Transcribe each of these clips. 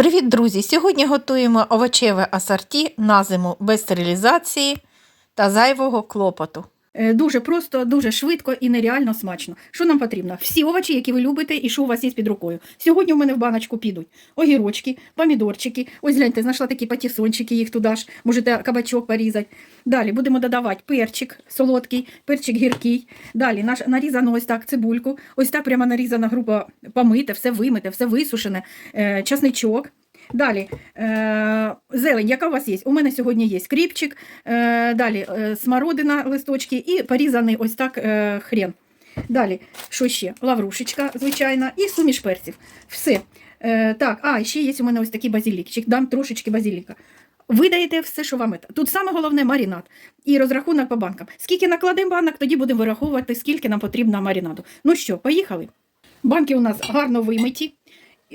Привіт, друзі! Сьогодні готуємо овочеве асорті на зиму без стерилізації та зайвого клопоту. Е, Дуже просто, дуже швидко і нереально смачно. Що нам потрібно? Всі овочі, які ви любите, і що у вас є під рукою. Сьогодні в мене в баночку підуть огірочки, помідорчики. Ось гляньте, знайшла такі патісончики, їх туди ж можете кабачок порізати. Далі будемо додавати перчик солодкий, перчик гіркий. Далі наш нарізано ось так цибульку. Ось так прямо нарізана група помите, все вимите, все висушене, е, часничок. Далі е, зелень, яка у вас є? У мене сьогодні є кріпчик, е, далі е, смородина листочки і порізаний ось так е, хрен. Далі, що ще? Лаврушечка, звичайна, і суміш перців. Все. Так, а ще є у мене ось такий базилікчик, дам трошечки базиліка. Ви даєте все, що вам. Тут саме головне маринад і розрахунок по банкам. Скільки накладемо банок, тоді будемо вираховувати, скільки нам потрібно маринаду. Ну що, поїхали? Банки у нас гарно вимиті.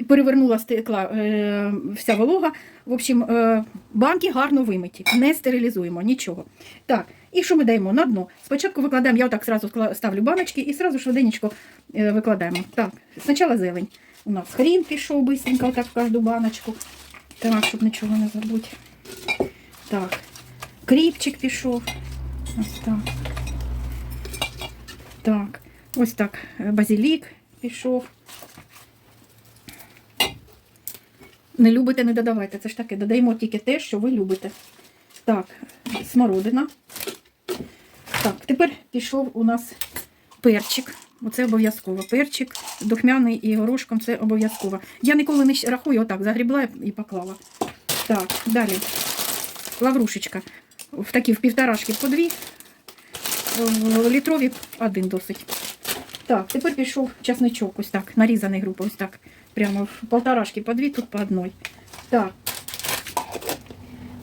Перевернула стекла е, вся волога. В общем, е, банки гарно вимиті, не стерилізуємо нічого. Так, і що ми даємо на дно? Спочатку викладаємо, я отак зразу ставлю баночки і зразу швиденько е, викладаємо. Так, спочатку зелень. У нас хрін пішов бисенько, отак в кожну баночку. Так, щоб нічого не забути. Так, кріпчик пішов. Ось так. Так, ось так. е, Базилік пішов. Не любите, не додавайте. Це ж таке. Додаємо тільки те, що ви любите. Так, смородина. Так, тепер пішов у нас перчик. Оце обов'язково. Перчик, духмяний і горошком це обов'язково. Я ніколи не рахую, отак, загрібла і поклала. Так, далі. Лаврушечка. В такі в півторашки по дві. Літрові один досить. Так, тепер пішов часничок, ось так, нарізаний група, ось так. Прямо в полторашки по дві, тут по одной. Так.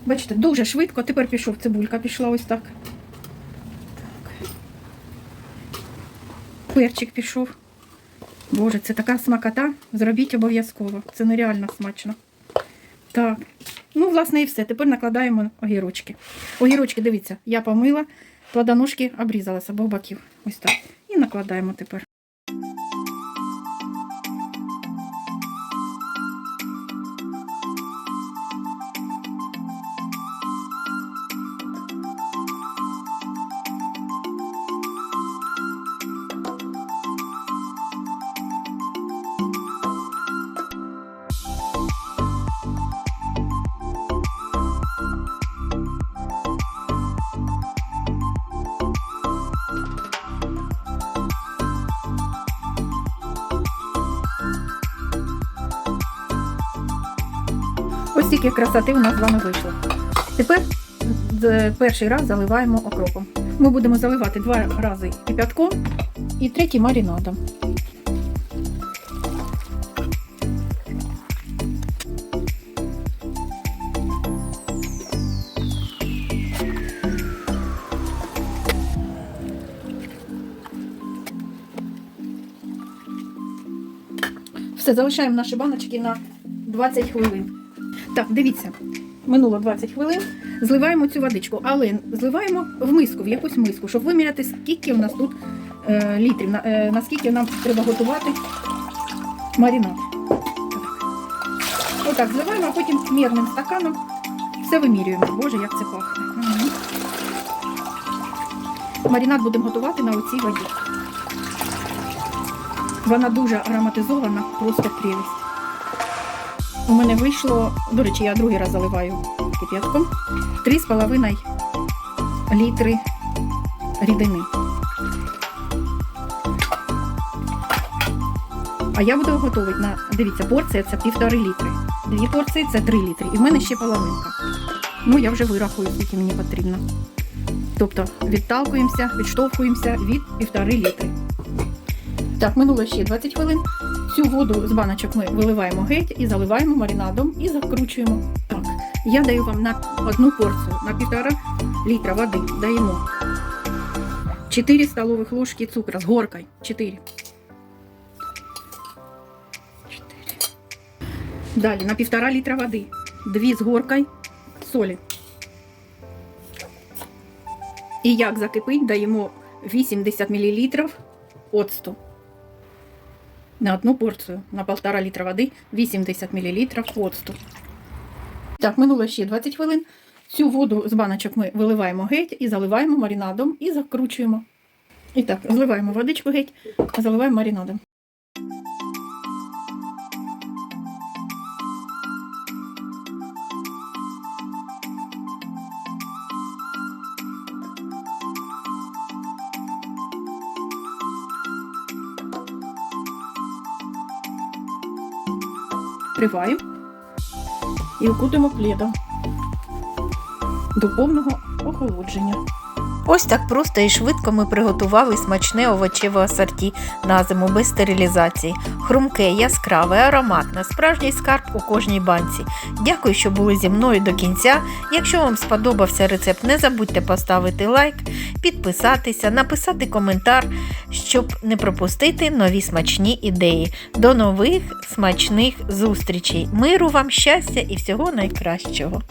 Бачите, дуже швидко. Тепер пішов цибулька, пішла ось так. Так. Перчик пішов. Боже, це така смакота. Зробіть обов'язково. Це нереально смачно. Так. Ну, власне, і все. Тепер накладаємо огірочки. Огірочки, дивіться, я помила, плодоножки обрізала з обох боків. Ось так. І накладаємо тепер. Ось тільки красоти у нас з вами вийшло. Тепер перший раз заливаємо окропом. Ми будемо заливати два рази кипятком і третій маринадом. Все, залишаємо наші баночки на 20 хвилин. Так, дивіться, минуло 20 хвилин. Зливаємо цю водичку, але зливаємо в миску, в якусь миску, щоб виміряти, скільки у нас тут е, літрів, на, е, наскільки нам треба готувати маринад. Так. Отак, зливаємо, а потім мірним стаканом все вимірюємо. Боже, як це пахне. Маринад будемо готувати на оцій воді. Вона дуже ароматизована, просто прелість. У мене вийшло, до речі, я другий раз заливаю кип'ятком, 3,5 літри рідини. А я буду готувати на, дивіться, порція це півтори літри. Дві порції це 3 літри. І в мене ще половинка. Ну, я вже вирахую, скільки мені потрібно. Тобто відталкуємося, відштовхуємося від півтори літри. Так, минуло ще 20 хвилин. Цю воду з баночок ми виливаємо геть і заливаємо маринадом і закручуємо. Так, я даю вам на одну порцію, на півтора літра води даємо 4 столових ложки цукру з горкою. 4. 4. Далі на півтора літра води. 2 з горкою солі. І як закипить, даємо 80 мл оцту. На одну порцію на 1,5 літра води 80 мл оцту. Так, минуло ще 20 хвилин. Цю воду з баночок ми виливаємо геть і заливаємо маринадом і закручуємо. І так, зливаємо водичку геть, заливаємо маринадом. Триваємо і укутуємо плідом до повного охолодження. Ось так просто і швидко ми приготували смачне овочеве асорті на зиму без стерилізації. Хрумке, яскраве, ароматне, справжній скарб у кожній банці. Дякую, що були зі мною до кінця. Якщо вам сподобався рецепт, не забудьте поставити лайк, підписатися, написати коментар, щоб не пропустити нові смачні ідеї. До нових смачних зустрічей! Миру вам, щастя і всього найкращого!